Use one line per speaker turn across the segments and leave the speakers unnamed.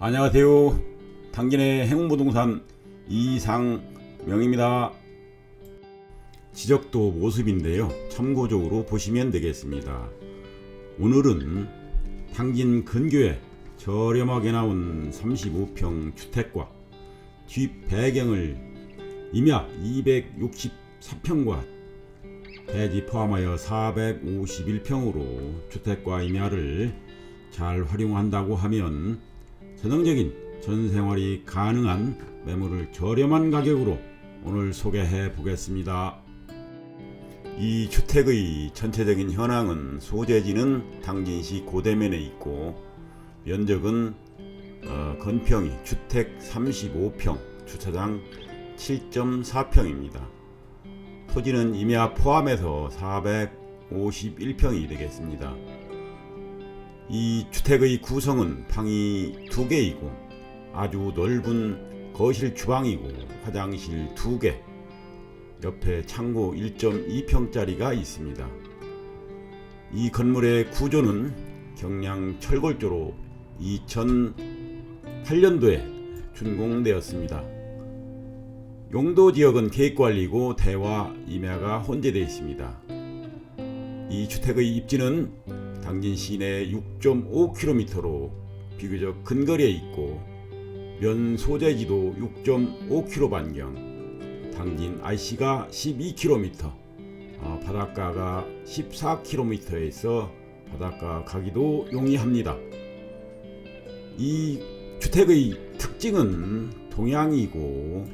안녕하세요. 당진의 행운부동산 이상명입니다. 지적도 모습인데요. 참고적으로 보시면 되겠습니다. 오늘은 당진 근교에 저렴하게 나온 35평 주택과 뒷 배경을 임야 264평과 대지 포함하여 451평으로 주택과 임야를 잘 활용한다고 하면 전형적인 전생활이 가능한 매물을 저렴한 가격으로 오늘 소개해 보겠습니다. 이 주택의 전체적인 현황은 소재지는 당진시 고대면에 있고 면적은 어, 건평이 주택 35평, 주차장 7.4평입니다. 토지는 임야 포함해서 451평이 되겠습니다. 이 주택의 구성은 방이 두 개이고 아주 넓은 거실 주방이고 화장실 두 개, 옆에 창고 1.2평짜리가 있습니다. 이 건물의 구조는 경량 철골조로 2008년도에 준공되었습니다. 용도 지역은 계획관리고 대화 임야가 혼재되어 있습니다. 이 주택의 입지는 당진 시내 6.5km로 비교적 근거리에 있고 면 소재지도 6.5km 반경 당진 IC가 12km 어, 바닷가가 14km에서 바닷가 가기도 용이합니다. 이 주택의 특징은 동양이고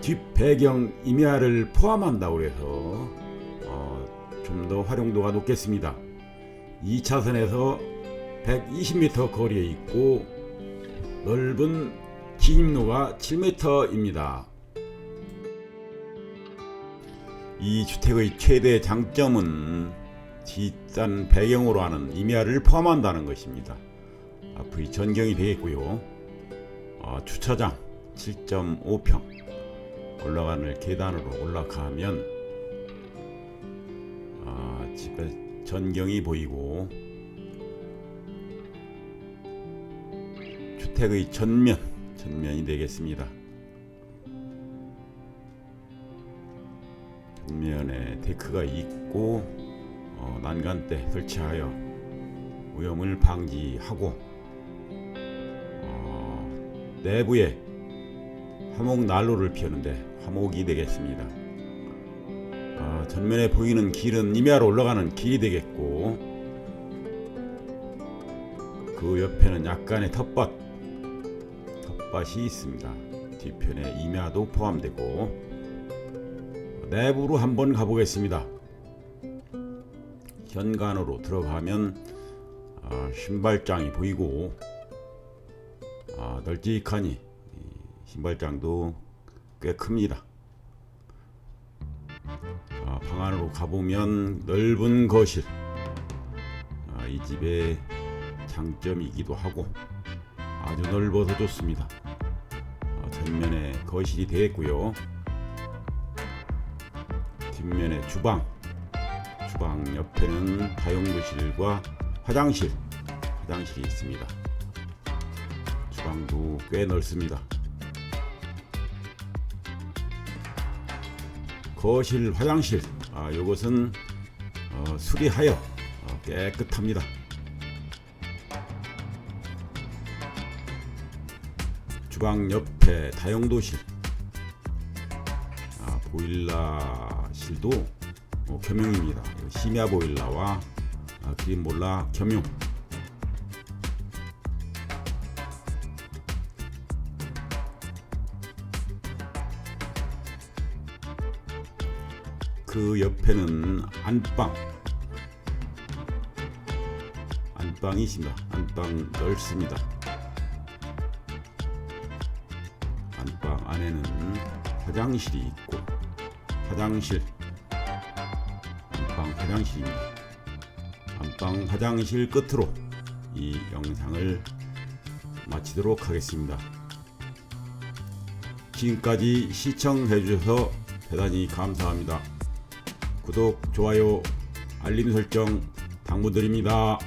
뒷 배경 임야를 포함한다고 해서 어, 좀 더 활용도가 높겠습니다. 2차선에서 120m 거리에 있고 넓은 진입로가 7m입니다. 이 주택의 최대 장점은 뒷산 배경으로 하는 임야를 포함한다는 것입니다. 앞의 전경이 되겠고요. 어, 주차장 7.5평 올라가는 계단으로 올라가면 아, 집에 전경이 보이고 주택의 전면 전면이 되겠습니다. 전면에 데크가 있고 어, 난간대 설치하여 오염을 방지하고 어, 내부에 화목 난로를 피우는데 화목이 되겠습니다. 어, 전면에 보이는 길은 임야로 올라가는 길이 되겠고 그 옆에는 약간의 텃밭 텃밭이 있습니다. 뒤편에 임야도 포함되고 내부로 한번 가보겠습니다. 현관으로 들어가면 어, 신발장이 보이고 아, 널찍하니 이 신발장도 꽤 큽니다. 아, 방 안으로 가보면 넓은 거실. 아, 이 집의 장점이기도 하고 아주 넓어서 좋습니다. 아, 전면에 거실이 되겠고요. 뒷면에 주방. 주방 옆에는 다용도실과 화장실. 화장실이 있습니다. 주방도 꽤 넓습니다. 거실 화장실 아, 이것은 어, 수리하여 어, 깨끗합니다. 주방 옆에 다용도실 아, 보일러실도 어, 겸용입니다. 심야 보일러와 아, 그린볼라 겸용 그 옆에는 안방 안방이 있습니다. 안방 넓습니다. 안방 안에는 화장실이 있고 화장실 안방 화장실입니다. 안방 화장실 끝으로 이 영상을 마치도록 하겠습니다. 지금까지 시청해 주셔서 대단히 감사합니다. 구독, 좋아요, 알림 설정 당부드립니다.